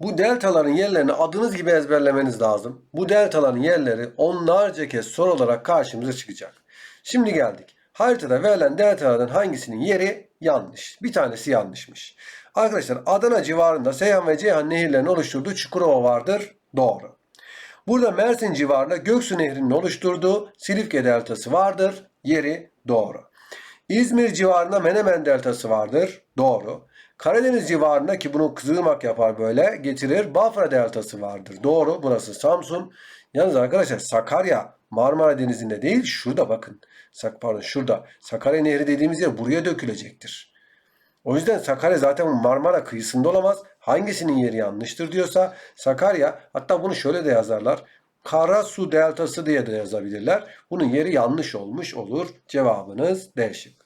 Bu deltaların yerlerini adınız gibi ezberlemeniz lazım. Bu deltaların yerleri onlarca kez soru olarak karşımıza çıkacak. Şimdi geldik. Haritada verilen deltalardan hangisinin yeri yanlış? Bir tanesi yanlışmış. Arkadaşlar Adana civarında Seyhan ve Ceyhan nehirlerinin oluşturduğu Çukurova vardır. Doğru. Burada Mersin civarında Göksu Nehri'nin oluşturduğu Silifke Deltası vardır. Yeri doğru. İzmir civarında Menemen Deltası vardır. Doğru. Karadeniz civarında ki bunu Kızılırmak yapar böyle getirir. Bafra Deltası vardır. Doğru. Burası Samsun. Yalnız arkadaşlar Sakarya Marmara Denizi'nde değil şurada bakın. Sak pardon şurada. Sakarya Nehri dediğimiz yer buraya dökülecektir. O yüzden Sakarya zaten Marmara kıyısında olamaz. Hangisinin yeri yanlıştır diyorsa Sakarya hatta bunu şöyle de yazarlar. Karasu deltası diye de yazabilirler. Bunun yeri yanlış olmuş olur. Cevabınız D şıkkı.